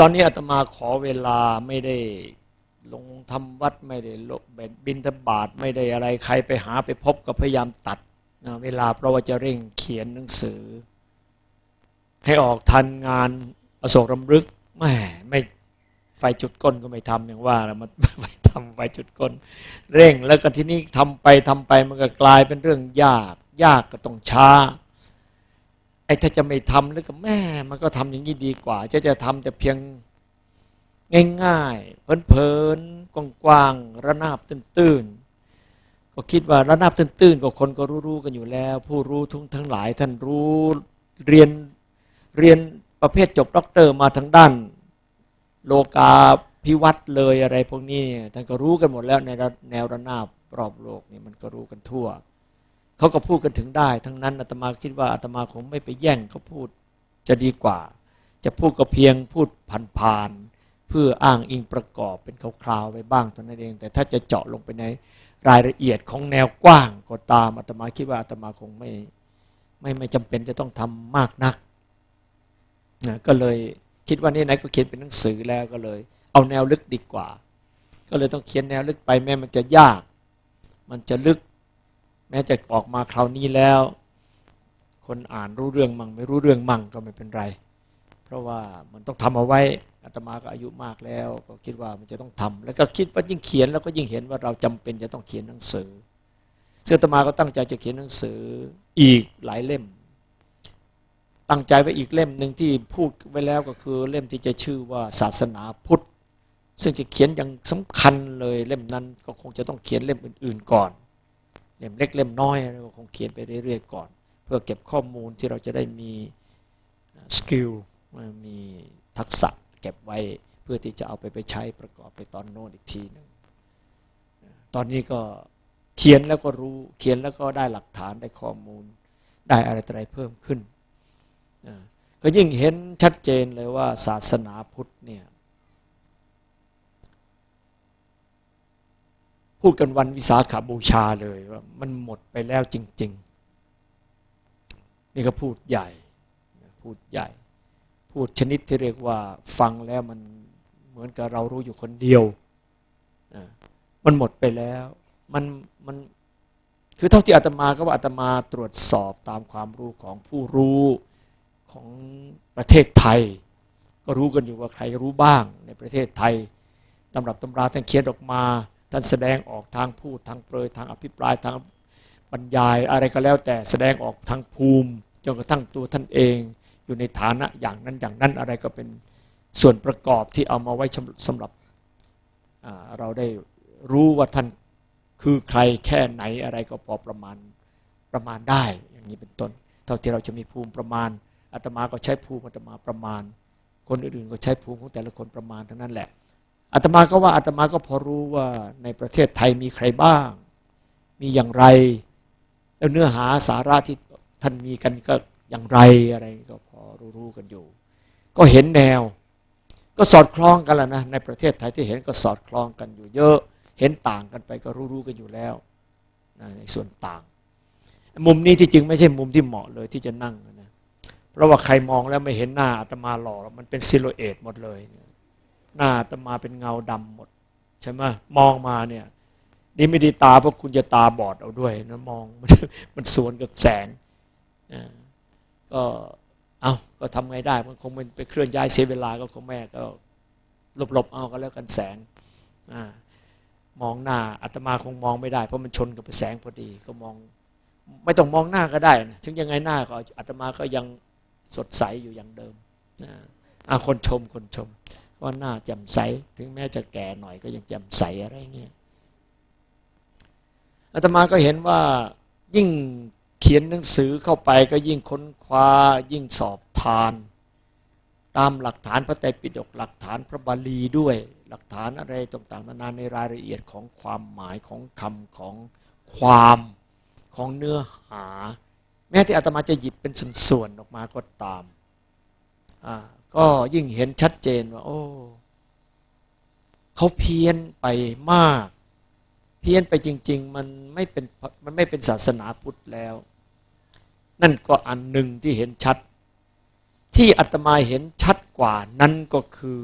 ตอนนี้อาตมาขอเวลาไม่ได้ลงทำวัดไม่ได้ลบบินทบาทไม่ได้อะไรใครไปหาไปพบก็พยายามตัดนะเวลาเพราะว่าจะเร่งเขียนหนังสือ ให้ออกทันงานอโศกรำลึกแม่ไม่ไฟจุดก้นก็ไม่ทำอย่างว่าแล้วมันไปทำไฟจุดก้น เร่งแล้วก็ที่นี้ทำไปทำไปมันก็กลายเป็นเรื่องยาก ยากก็ต้องช้า ไอ้ถ้าจะไม่ทำแล้วก็แม่มันก็ทำอย่างนี้ดีกว่า จะจะทำแต่เพียงง่ายๆเพลินๆกว้างๆระนาบตื้นๆก็คิดว่าระนาบตื้นๆก็คนก็รู้ๆกันอยู่แล้ว ผู้รู้ทุกทั้งหลายท่านรู้เรียนเรียนประเภทจบด็อกเตอร์มาทางด้าน โลกาพิวัตรเลยอะไรพวกนี้ท่านก็รู้กันหมดแล้วในแนวระนาบรอบโลกนี่มันก็รู้กันทั่ว เขาก็พูดกันถึงได้ ทั้งนั้นอาตมาคิดว่าอาตมาคงไม่ไปแย่งเขาพูดจะดีกว่า จะพูดก็เพียงพูดผ่านๆเพื่ออ้างอิงประกอบเป็นคร่าวๆไปบ้างตอนนั้นเอง แต่ถ้าจะเจาะลงไปในรายละเอียดของแนวกว้างก็ตามอาตมาคิดว่าอาตมาคงไม่ไม่ไม่จำเป็นจะต้องทำมากนักนะก็เลยคิดว่านี่ไหนก็เขียนเป็นหนังสือแล้วก็เลย เอาแนวลึกดีกว่า ก็เลยต้องเขียนแนวลึกไปแม้มันจะยาก มันจะลึก แม้จะออกมาคราวนี้แล้ว คนอ่านรู้เรื่องมั่งไม่รู้เรื่องมั่งก็ไม่เป็นไร เพราะว่ามันต้องทำเอาไว้อาตมาก็อายุมากแล้ว ก็คิดว่ามันจะต้องทำแล้วก็คิดว่ายิ่งเขียนแล้วก็ยิ่งเห็นว่าเราจำเป็นจะต้องเขียนหนังสือเสื้อตมาก็ตั้งใจจะเขียนหนังสืออีกหลายเล่ม ตั้งใจไว้อีกเล่มหนึ่งที่พูดไว้แล้วก็คือเล่มที่จะชื่อว่าศาสนาพุทธ ซึ่งจะเขียนอย่างสำคัญเลยเล่มนั้นก็คงจะต้องเขียนเล่มอื่น ๆ ก่อน เล่มเล็กเล่มน้อยก็คงเขียนไปเรื่อยๆก่อน เพื่อเก็บข้อมูลที่เราจะได้มีสกิลมีทักษะเก็บไว้เพื่อที่จะเอาไปไปใช้ประกอบไปตอนโน้นอีกทีหนึ่งตอนนี้ก็เขียนแล้วก็รู้เขียนแล้วก็ได้หลักฐานได้ข้อมูล ได้อะไรอะไรเพิ่มขึ้น ก็ยิ่งเห็นชัดเจนเลยว่าศาสนาพุทธเนี่ย พูดกันวันวิสาขาบูชาเลยว่ามันหมดไปแล้วจริง ๆ นี่ก็พูดใหญ่พูดใหญ่ พูดชนิดที่เรียกว่าฟังแล้วมันเหมือนกับเรารู้อยู่คนเดียวมันหมดไปแล้วมันมันคือเท่าที่อาตมาก็ว่าอาตมาตรวจสอบตามความรู้ของผู้รู้ของประเทศไทย ก็รู้กันอยู่ว่าใครรู้บ้างในประเทศไทยตำรับตำราท่านเขียนออกมา ท่านแสดงออกทางพูดทางเปรยทางอภิปรายทางบรรยายอะไรก็แล้วแต่แสดงออกทางภูมิจนกระทั่งตัวท่านเอง อยู่ในฐานะอย่างนั้นอย่างนั้นอะไรก็เป็นส่วนประกอบที่เอามาไว้สำหรับเราได้รู้ว่าท่านคือใครแค่ไหนอะไรก็พอประมาณประมาณได้อย่างนี้เป็นต้น เท่าที่เราจะมีภูมิประมาณอาตมาก็ใช้ภูมิอาตมาประมาณ คนอื่นๆก็ใช้ภูมิของแต่ละคนประมาณเทั้งนั้นแหละ อาตมาก็ว่าอาตมาก็พอรู้ว่าในประเทศไทยมีใครบ้าง มีอย่างไร แล้วเนื้อหาสาระที่ท่านมีกันก็อย่างไรอะไรก็พอรู้ๆกันอยู่ ก็เห็นแนว ก็สอดคล้องกันแล้วนะในประเทศไทยที่เห็นก็สอดคล้องกันอยู่ เยอะเห็นต่างกันไปก็รู้ๆกันอยู่แล้วในส่วนต่าง มุมนี้ที่จริงไม่ใช่มุมที่เหมาะเลยที่จะนั่งนะเพราะว่าใครมองแล้วไม่เห็นหน้าอาตมาหล่อมันเป็นซิโลเอตหมดเลย หน้าอาตมาเป็นเงาดำหมดใช่ไหมมองมาเนี่ยนี่ไม่ดีตาเพราะคุณจะตาบอดเอาด้วยนะมองมันสวนกับแสงก็เอาก็ทำไงได้ มันคงเป็นไปเคลื่อนย้ายเสียเวลาก็คงแม่ก็หลบๆเอาก็แล้วกันแสงอมองหน้าอาตมาคงมองไม่ได้ เพราะมันชนกับแสงพอดีก็มอง ไม่ต้องมองหน้าก็ได้นะถึงยังไงหน้าก็อาตมาก็ยังสดใสอยู่อย่างเดิมนะคนชมคนชม ว่าหน้าแจ่มใส ถึงแม้จะแก่หน่อยก็ยังแจ่มใสอะไรเงี้ยอาตมาก็เห็นว่ายิ่งเขียนหนังสือเข้าไปก็ยิ่งค้นคว้ายิ่งสอบทาน ตามหลักฐานพระไตรปิฎกหลักฐานพระบาลีด้วยหลักฐานอะไรต่างๆนานาในรายละเอียดของความหมายของคำของความของเนื้อหา แม้ที่อาตมาจะหยิบเป็นส่วนๆออกมาก็ตาม ก็ยิ่งเห็นชัดเจนว่า โอ้เขาเพี้ยนไปมาก เพี้ยนไปจริง ๆ มันไม่เป็นมันไม่เป็นศาสนาพุทธแล้ว นั่นก็อันหนึ่งที่เห็นชัด ที่อาตมาเห็นชัดกว่านั้นก็คือ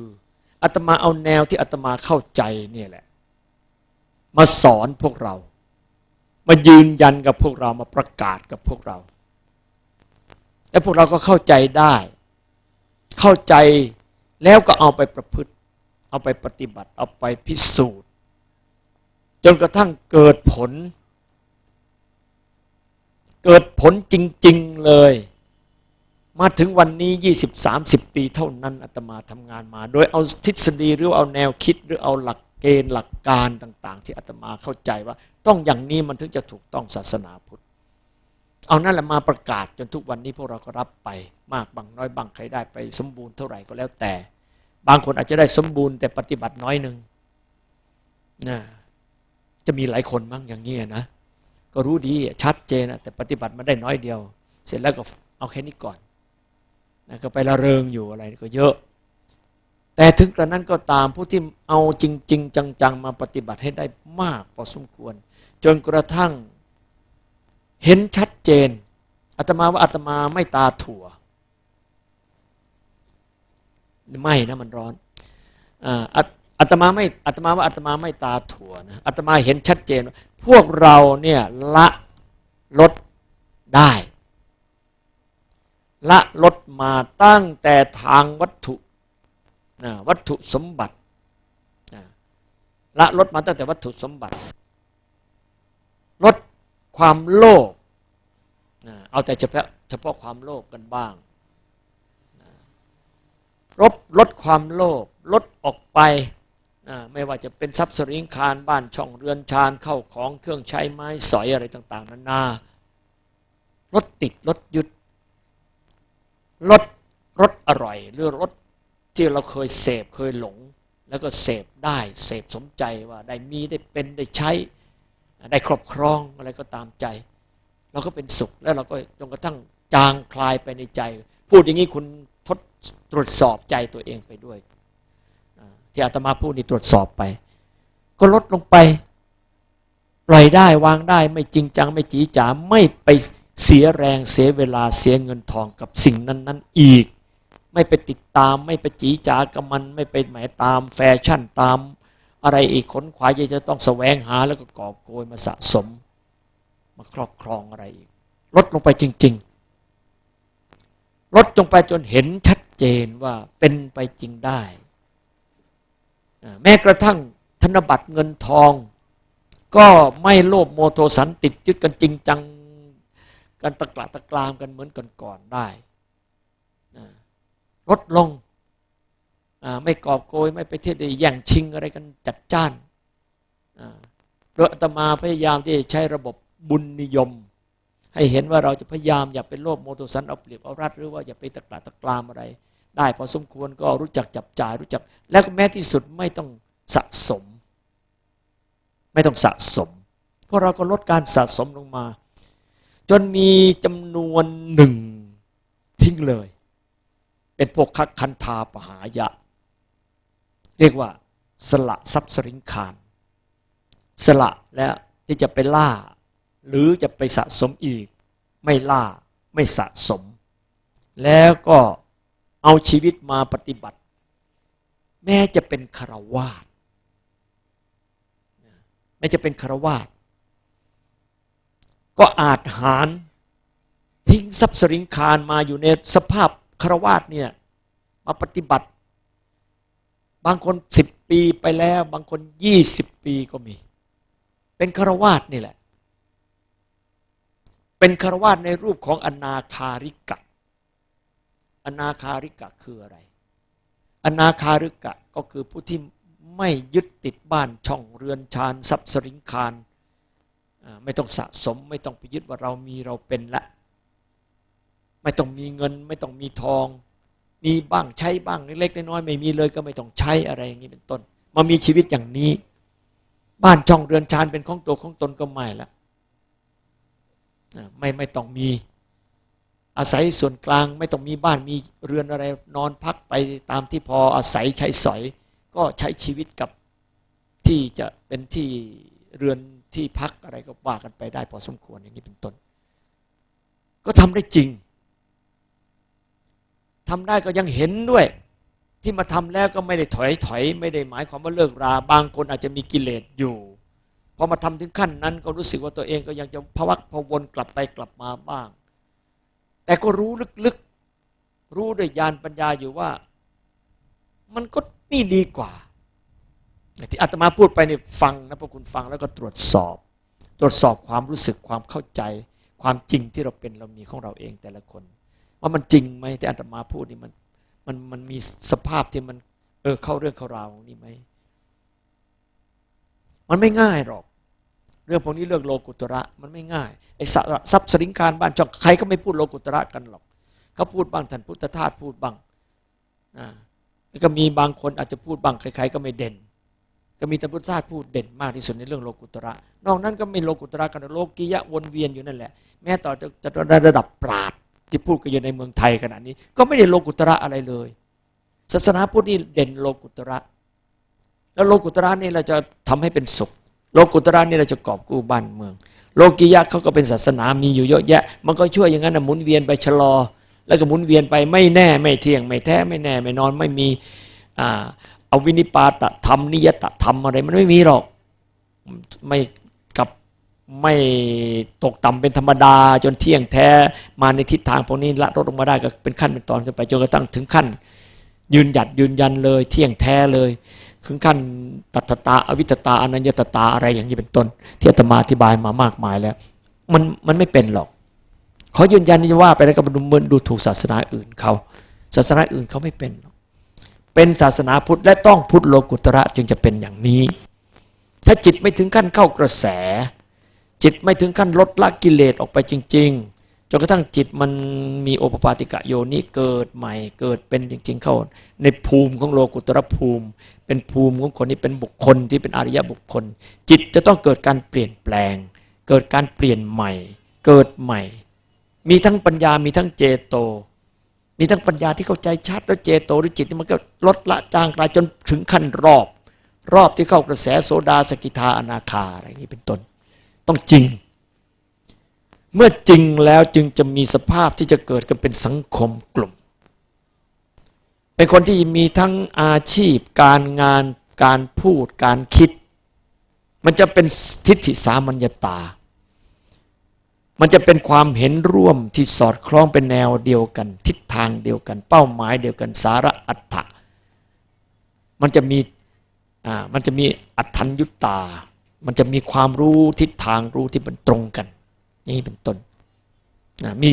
อาตมาเอาแนวที่อาตมาเข้าใจเนี่ยแหละ มาสอนพวกเรา มายืนยันกับพวกเรามาประกาศกับพวกเรา และพวกเราก็เข้าใจได้ เข้าใจแล้วก็เอาไปประพฤติ เอาไปปฏิบัติ เอาไปพิสูจน์ จนกระทั่งเกิดผล เกิดผลจริง ๆ เลย มาถึงวันนี้ 20-30 ปีเท่านั้นอาตมาทำงานมา โดยเอาทฤษฎีหรือเอาแนวคิดหรือเอาหลักเกณฑ์หลักการต่าง ๆ ที่อาตมาเข้าใจว่า ต้องอย่างนี้มันถึงจะถูกต้องศาสนาพุทธ เอานั่นแหละมาประกาศจนทุกวันนี้พวกเราก็รับไปมากบางน้อยบางใครได้ไปสมบูรณ์เท่าไหร่ก็แล้วแต่ บางคนอาจจะได้สมบูรณ์แต่ปฏิบัติน้อยหนึ่งนะจะมีหลายคนมั้งอย่างนี้นะก็รู้ดีชัดเจนนะแต่ปฏิบัติมาได้น้อยเดียว เสร็จแล้วก็เอาแค่นี้ก่อนนะก็ไปละเริงอยู่อะไรก็เยอะ แต่ถึงกระนั้นก็ตามผู้ที่เอาจริง ๆ จัง ๆ มาปฏิบัติให้ได้มากพอสมควร จนกระทั่ง เห็นชัดเจนอาตมาว่าอาตมาไม่ตาถั่ว ไม่นะมันร้อนอาตมาไม่อาตมาว่าอาตมาไม่ตาถั่วนะอาตมาเห็นชัดเจน พวกเราเนี่ยละลดได้ ละลดมาตั้งแต่ทางวัตถุนะวัตถุสมบัติละลดมาตั้งแต่วัตถุสมบัติ ความโลภเอาแต่เฉพาะเฉพาะความโลภกันบ้างลดลดความโลภลดออกไปไม่ว่าจะเป็นทรัพย์สินคารบ้านช่องเรือนชานเข้าของเครื่องใช้ไม้สอยอะไรต่าง ๆนานาลดติดลดยึดลดรสอร่อย หรือรสที่เราเคยเสพเคยหลง แล้วก็เสพได้เสพสมใจว่าได้มีได้เป็นได้ใช้ ได้ครอบครองอะไรก็ตามใจ เราก็เป็นสุขแล้วเราก็จนกระทั่งจางคลายไปในใจ พูดอย่างนี้คุณทดตรวจสอบใจตัวเองไปด้วย ที่อาตมาพูดนี่ตรวจสอบไป ก็ลดลงไป ปล่อยได้วางได้ไม่จริงจัง ไม่จีจ๋าไม่ไปเสียแรงเสียเวลาเสียเงินทองกับสิ่งนั้น ๆ อีก ไม่ไปติดตามไม่ไปจีจ๋ากับมัน ไม่ไปหมายตามแฟชั่นตาม อะไรอีกขนขวายจะต้องแสวงหาแล้วก็กอบโกยมาสะสม มาครอบครองอะไรอีก ลดลงไปจริง ๆ ลดลงไปจนเห็นชัดเจนว่าเป็นไปจริงได้ แม้กระทั่งธนบัตรเงินทอง ก็ไม่โลภโมโทสันติดยึดกันจริงจังกันตะกละตะกรามกันเหมือนก่อนๆได้ลดลง ไม่กอบโกยไม่ไปเที่ยวได้แย่งชิงอะไรกันจัดจ้านโดยอาตมาพยายามที่จะใช้ระบบบุญนิยม ให้เห็นว่าเราจะพยายามอย่าเป็นโลภโมโทสันเอาเปรียบเอารัดหรือว่าอย่าไปตะกละตะกรามอะไร ได้พอสมควรก็รู้จักจับจ่ายรู้จัก แล้วก็แม้ที่สุดไม่ต้องสะสม ไม่ต้องสะสม เพราะเราก็ลดการสะสมลงมา จนมีจำนวนหนึ่งทิ้งเลย เป็นพวกคักคันธาปหายะ เรียกว่าสละทรัพย์สริงคารสละแล้วที่จะไปล่า หรือจะไปสะสมอีก ไม่ล่าไม่สะสม แล้วก็เอาชีวิตมาปฏิบัติ แม้จะเป็นคารวาสแม้จะเป็นคารวาสก็อาจหารทิ้งทรัพย์สริงคารมาอยู่ในสภาพคารวาสเนี่ยมาปฏิบัติ บางคนสิบปีไปแล้ว บางคนยี่สิบปีก็มี เป็นคารวาสนี่แหละ เป็นคารวาสในรูปของอนาคาริกะ อนาคาริกะคืออะไร อนาคาริกะก็คือผู้ที่ไม่ยึดติดบ้านช่องเรือนชานทรัพย์สริงคารไม่ต้องสะสม ไม่ต้องไปยึดว่าเรามีเราเป็นละ ไม่ต้องมีเงิน ไม่ต้องมีทอง มีบ้างใช้บ้างเล็กๆน้อยๆไม่มีเลยก็ไม่ต้องใช้อะไรอย่างนี้เป็นต้น มามีชีวิตอย่างนี้ บ้านช่องเรือนชานเป็นของตัวของตนก็ไม่ละไม่ไม่ต้องมี อาศัยส่วนกลางไม่ต้องมีบ้านมีเรือนอะไรนอนพักไปตามที่พออาศัยใช้สอย ก็ใช้ชีวิตกับที่จะเป็นที่เรือนที่พักอะไรก็ว่ากันไปได้พอสมควรอย่างนี้เป็นต้น ก็ทำได้จริง ทำได้ก็ยังเห็นด้วย ที่มาทำแล้วก็ไม่ได้ถอยถอย ไม่ได้หมายความว่าเลิกรา บางคนอาจจะมีกิเลสอยู่พอมาทำถึงขั้นนั้นก็รู้สึกว่าตัวเองก็ยังจะพวักพวนกลับไปกลับมาบ้าง แต่ก็รู้ลึกๆ รู้ด้วยญาณปัญญาอยู่ว่า มันก็นี่ดีกว่าที่อาตมาพูดไปนี่ฟังนะพวกคุณฟังแล้วก็ตรวจสอบ ตรวจสอบความรู้สึกความเข้าใจ ความจริงที่เราเป็นเรามีของเราเองแต่ละคน ว่ามันจริงไหมที่อาตมาพูดนี่มันมันมันมีสภาพที่มัน เออเข้าเรื่องเข้าราวนี่ไหมมันไม่ง่ายหรอก เรื่องพวกนี้เรื่องโลกุตระ มันไม่ง่ายไอ้ทรัพย์สริงการบ้านช่องใครก็ไม่พูดโลกุตระกันหรอกเขาพูดบ้างท่านพุทธทาสพูดบ้างอ่าแล้วก็มีบางคนอาจจะพูดบ้างใครๆก็ไม่เด่น ก็มีแต่พุทธทาสพูดเด่นมากที่สุดในเรื่องโลกุตระ นอกนั้นก็ไม่โลกุตระกันโลกียะวนเวียนอยู่นั่นแหละ แม้ต่อจะจะระดับปราด ที่พูดกันอยู่ในเมืองไทยขนาดนี้ ก็ไม่ได้โลกุตระอะไรเลย ศาสนาพุทธนี่เด่นโลกุตระ แล้วโลกุตระนี่เราจะทำให้เป็นสุข โลกุตระนี่เราจะกอบกู้บ้านเมือง โลกียะเขาก็เป็นศาสนามีอยู่เยอะแยะ มันก็ช่วยอย่างนั้นนะหมุนเวียนไปชะลอ แล้วก็หมุนเวียนไปไม่แน่ไม่เที่ยงไม่แท้ไม่แน่ไม่นอนไม่มีอ่าเอาวินิปาตธรรมนิยตธรรมอะไรมันไม่มีหรอกไม่ ไม่ตกต่ำเป็นธรรมดา จนเที่ยงแท้มาในทิศทางพวกนี้ละลดลงมาได้ก็เป็นขั้นเป็นตอนขึ้นไปจนกระทั่งถึงขั้น ยืนหยัดยืนยันเลย เที่ยงแท้เลยถึงขั้นตัทตาอวิตตาอนัญญตตาอะไรอย่างนี้เป็นต้น ที่อาตมาอธิบายมามากมายแล้ว มันมันไม่เป็นหรอกขอยืนยันนี่ว่าไปแล้วก็ดูเมือนดูถูกศาสนาอื่นเขาศาสนาอื่นเขาไม่เป็น เป็นศาสนาพุทธและต้องพุทธโลกุตระจึงจะเป็นอย่างนี้ ถ้าจิตไม่ถึงขั้นเข้ากระแส จิตไม่ถึงขั้นลดละกิเลสออกไปจริง ๆจนกระทั่งจิตมันมีโอปปาติกะโยนี้เกิดใหม่เกิดเป็นจริง ๆ เข้า ในภูมิของโลกุตรภูมิ เป็นภูมิของคนที่เป็นบุคคลที่เป็นอริยบุคคล จิตจะต้องเกิดการเปลี่ยนแปลง เกิดการเปลี่ยนใหม่ เกิดใหม่ มีทั้งปัญญามีทั้งเจโต มีทั้งปัญญาที่เข้าใจชัดแล้วเจโตหรือจิตนี่มันก็ลดละจางกลายจนถึงขั้นรอบ รอบที่เข้ากระแสโสดาสกิทาอนาคาอะไรอย่างนี้เป็นต้น ต้องจริง เมื่อจริงแล้วจึงจะมีสภาพที่จะเกิดกันเป็นสังคมกลุ่ม เป็นคนที่มีทั้งอาชีพ การงานการพูดการคิด มันจะเป็นทิฏฐิสามัญญาตา มันจะเป็นความเห็นร่วมที่สอดคล้องเป็นแนวเดียวกัน ทิศทางเดียวกัน เป้าหมายเดียวกันสาระอัตถะมันจะมีอ่ามันจะมีอัตถัญยุตา มันจะมีความรู้ทิศทางรู้ที่มันตรงกัน นี่เป็นต้นนะมี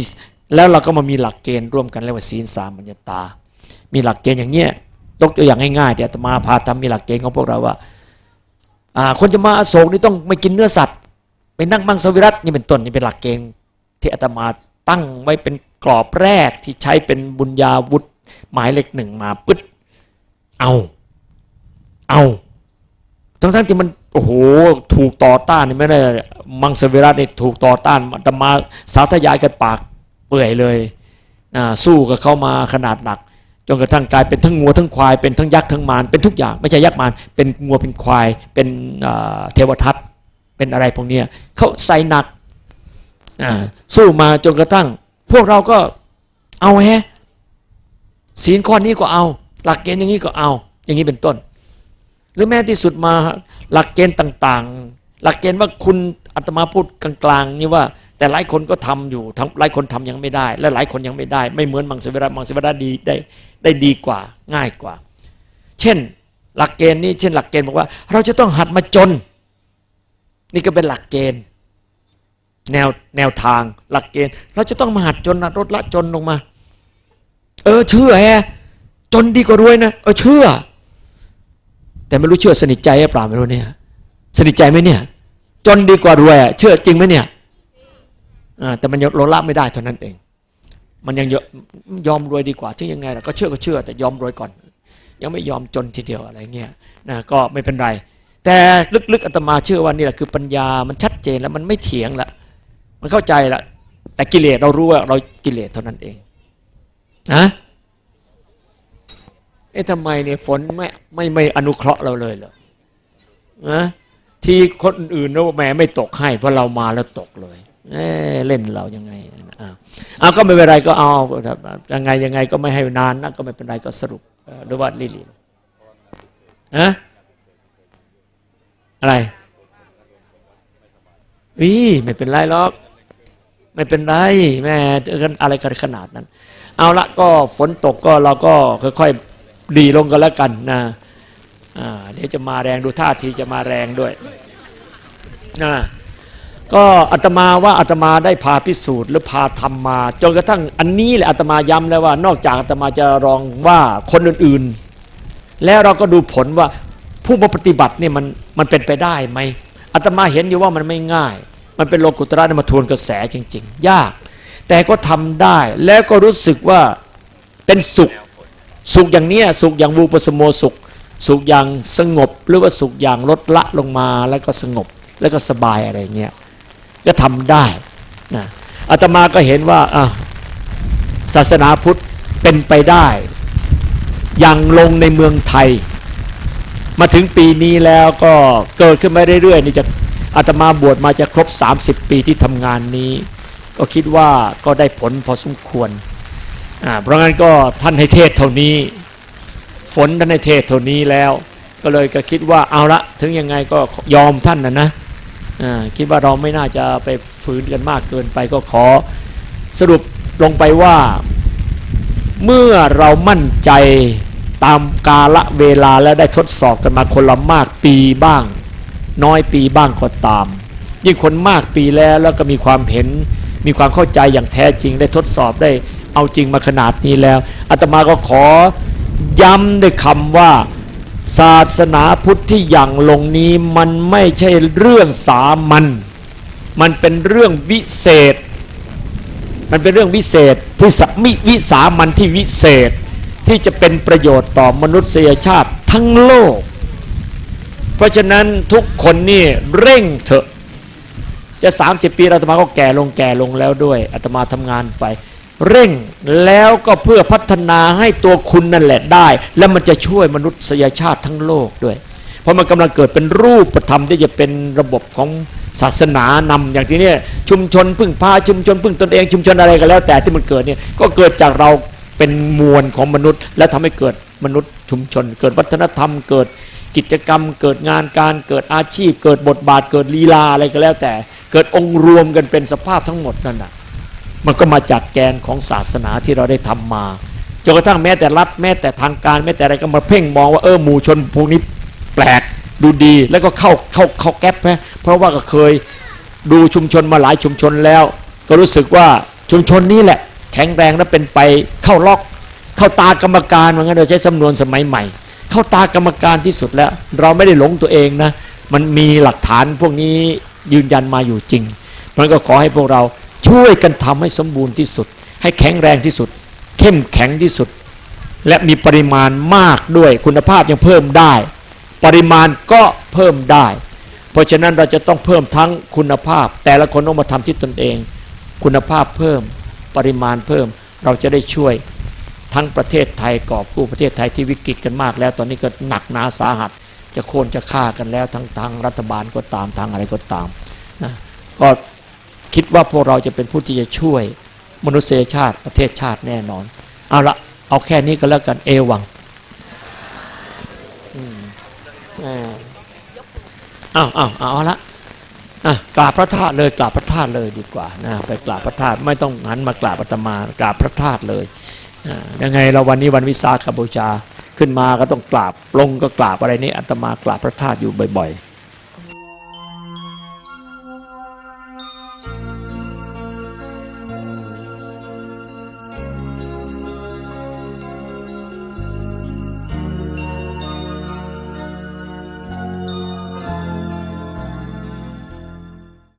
แล้วเราก็มามีหลักเกณฑ์ร่วมกันเรียกว่าศีลสามัญญตา มีหลักเกณฑ์อย่างเงี้ยยกตัวอย่างง่ายๆที่อาตมาพาทำมีหลักเกณฑ์ของพวกเราว่าอาคนจะมาอโศกนี่ต้องไม่กินเนื้อสัตว์ไปนั่งมังสวิรัตนี่เป็นต้นนี่เป็นหลักเกณฑ์ที่อาตมาตั้งไว้เป็นกรอบแรกที่ใช้เป็นบุญญาวุฒิหมายเลขหนึ่งมาปึ๊ดเอา ทั้งทั้งที่มันโอ้โหถูกต่อต้านนี่ไม่ได้มังสวิรัตนี่ถูกต่อต้านอาตมาสาธยายกันปากเปื่อยเลยอ่าสู้กับเขามาขนาดหนักจนกระทั่งกลายเป็นทั้งงัวทั้งควายเป็นทั้งยักษ์ทั้งมารเป็นทุกอย่างไม่ใช่ยักษ์มารเป็นงัวเป็นควาย เป็นเทวทัตเป็นอะไรพวกนี้เขาใส่หนักอ่าสู้มาจนกระทั่ง พวกเราก็เอาแฮศีลข้อนี้ก็เอา หลักเกณฑ์อย่างนี้ก็เอา อย่างนี้เป็นต้น หรือแม้ที่สุดมาหลักเกณฑ์ต่าง ๆ หลักเกณฑ์ว่าคุณอาตมาพูดกลางๆนี่ว่า แต่หลายคนก็ทำอยู่ทั้งหลายคนทำยังไม่ได้ และหลายคนยังไม่ได้ ไม่เหมือนมังสวิรัตมังสวิรัตดีได้ได้ดีกว่าง่ายกว่า เช่น หลักเกณฑ์นี้เช่น หลักเกณฑ์บอกว่า เราจะต้องหัดมาจน นี่ก็เป็นหลักเกณฑ์ แนวแนวทางหลักเกณฑ์ เราจะต้องมาหัดจนลดละจนลงมา เออเชื่อแฮจนดีกว่ารวยนะเออเชื่อ แต่ไม่รู้เชื่อสนิทใจหรือเปล่าไม่รู้เนี่ยสนิทใจไหมเนี่ย จนดีกว่ารวยอะเชื่อจริงไหมเนี่ยแต่มันยลดละไม่ได้เท่านั้นเอง มันยังยอมรวยดีกว่าที่ยังไงล่ะก็เชื่อก็เชื่อแต่ยอมรวยก่อน ยังไม่ยอมจนทีเดียวอะไรเงี้ยนะก็ไม่เป็นไร แต่ลึกๆอาตมาเชื่อว่านี่แหละคือปัญญามันชัดเจนแล้วมันไม่เถียงละมันเข้าใจละแต่กิเลสเรารู้ว่าเรากิเลสเท่านั้นเองนะ เอ๊ะทำไมเนี่ยฝนไม่ไม่ไม่อนุเคราะห์เราเลยเหรอนะที่คนอื่นนะแหมไม่ตกให้ เพราะเรามาแล้วตกเลยเอ๊ะเล่นเรายังไงอ่าเอาก็ไม่เป็นไรก็เอายังไงยังไงก็ไม่ให้นานนะก็ไม่เป็นไรก็สรุปหรือว่าลิลิอะอะไรวิไม่เป็นไรหรอก ไม่เป็นไรแม่อะไรกันขนาดนั้น เอาละก็ฝนตกก็เราก็ค่อยๆ ดีลงกันแล้วกันนะเดี๋ยวจะมาแรงดูท่าทีจะมาแรงด้วยนะก็อาตมาว่าอาตมาได้พาพิสูจน์หรือพาทำมาจนกระทั่งอันนี้แหละอาตมาย้ำแล้วว่านอกจากอาตมาจะรองว่าคนอื่นๆ แล้วเราก็ดูผลว่าผู้มาปฏิบัติเนี่ยมันมันเป็นไปได้ไหมอาตมาเห็นอยู่ว่ามันไม่ง่าย มันเป็นโลกุตระมาทวนกระแสจริง ๆ ยาก แต่ก็ทำได้แล้วก็รู้สึกว่าเป็นสุข สุขอย่างเนี้ยสุขอย่างวูปสมโมสุข สุขอย่างสงบ หรือว่าสุขอย่างลดละลงมาแล้วก็สงบแล้วก็สบายอะไรเงี้ยก็ทำได้นะอาตมาก็เห็นว่าอะศาสนาพุทธเป็นไปได้ อย่างลงในเมืองไทย มาถึงปีนี้แล้วก็เกิดขึ้นมาเรื่อยๆนี่จะอาตมาบวชมาจะครบ 30 ปีที่ทำงานนี้ ก็คิดว่าก็ได้ผลพอสมควร เพราะงั้นก็ท่านให้เทศเท่านี้ ฝนท่านให้เทศเท่านี้แล้ว ก็เลยก็คิดว่าเอาละถึงยังไงก็ยอมท่านนะนะคิดว่าเราไม่น่าจะไปฝืนกันมากเกินไปก็ขอสรุปลงไปว่า เมื่อเรามั่นใจตามกาละเวลาและได้ทดสอบกันมาคนละมากปีบ้าง น้อยปีบ้างก็ตาม ยิ่งคนมากปีแล้วแล้วก็มีความเห็นมีความเข้าใจอย่างแท้จริงได้ทดสอบได้ เอาจริงมาขนาดนี้แล้วอาตมาก็ขอย้ำด้วยคำว่าศาสนาพุทธที่อย่างลงนี้มันไม่ใช่เรื่องสามัญมันเป็นเรื่องวิเศษ มันเป็นเรื่องวิเศษที่สมิวิสามันที่วิเศษที่จะเป็นประโยชน์ต่อมนุษยชาติทั้งโลก เพราะฉะนั้นทุกคนนี่เร่งเถอะ จะ 30 ปีอาตมาก็แก่ลงแก่ลงแล้วด้วยอาตมาทำงานไป เร่งแล้วก็เพื่อพัฒนาให้ตัวคุณนั่นแหละได้ แล้วมันจะช่วยมนุษยชาติทั้งโลกด้วย เพราะมันกำลังเกิดเป็นรูปธรรมที่จะเป็นระบบของศาสนานำอย่างที่นี่ชุมชนพึ่งพาชุมชนพึ่งตนเองชุมชนอะไรก็แล้ว แต่ที่มันเกิดเนี่ยก็เกิดจากเราเป็นมวลของมนุษย์ และทำให้เกิดมนุษย์ชุมชน เกิดวัฒนธรรม เกิดกิจกรรม เกิดงานการเกิดอาชีพ เกิดบทบาท เกิดลีลาอะไรก็แล้วแต่ เกิดองค์รวมกันเป็นสภาพทั้งหมดนั่นน่ะ มันก็มาจากแกนของศาสนาที่เราได้ทำมาจนกระทั่งแม้แต่รัฐแม้แต่ทางการแม้แต่อะไรก็มาเพ่งมองว่าเออหมู่ชนพวกนี้แปลกดูดีแล้วก็เข้าเข้าเข้าแก๊ปไหมเพราะว่าก็เคยดูชุมชนมาหลายชุมชนแล้ว ก็รู้สึกว่าชุมชนนี้แหละ แข็งแรงและเป็นไปเข้าล็อก เข้าตากรรมการเหมือนกันโดยใช้สำนวนสมัยใหม่ เข้าตากรรมการที่สุดแล้ว เราไม่ได้หลงตัวเองนะ มันมีหลักฐานพวกนี้ยืนยันมาอยู่จริงมันก็ขอให้พวกเรา ช่วยกันทำให้สมบูรณ์ที่สุด ให้แข็งแรงที่สุด เข้มแข็งที่สุด และมีปริมาณมากด้วยคุณภาพยังเพิ่มได้ ปริมาณก็เพิ่มได้ เพราะฉะนั้นเราจะต้องเพิ่มทั้งคุณภาพ แต่ละคนต้องมาทำที่ตนเอง คุณภาพเพิ่มปริมาณเพิ่มเราจะได้ช่วยทั้งประเทศไทยกอบกู้ประเทศไทยที่วิกฤตกันมากแล้ว ตอนนี้ก็หนักหนาสาหัส จะโค่นจะฆ่ากันแล้วทั้งทางรัฐบาลก็ตามทางอะไรก็ตามนะก็ คิดว่าพวกเราจะเป็นผู้ที่จะช่วยมนุษยชาติประเทศชาติแน่นอน เอาละเอาแค่นี้ก็แล้วกันเอวังอ้าวอ้าวเอาละอะกราบพระธาตุเลยกราบพระธาตุเลยดีกว่านะไปกราบพระธาตุไม่ต้องหันมากราบอาตมากราบพระธาตุเลยยังไงเราวันนี้วันวิสาขบูชาขึ้นมาก็ต้องกราบลงก็กราบอะไรนี้อาตมากราบพระธาตุอยู่บ่อยๆ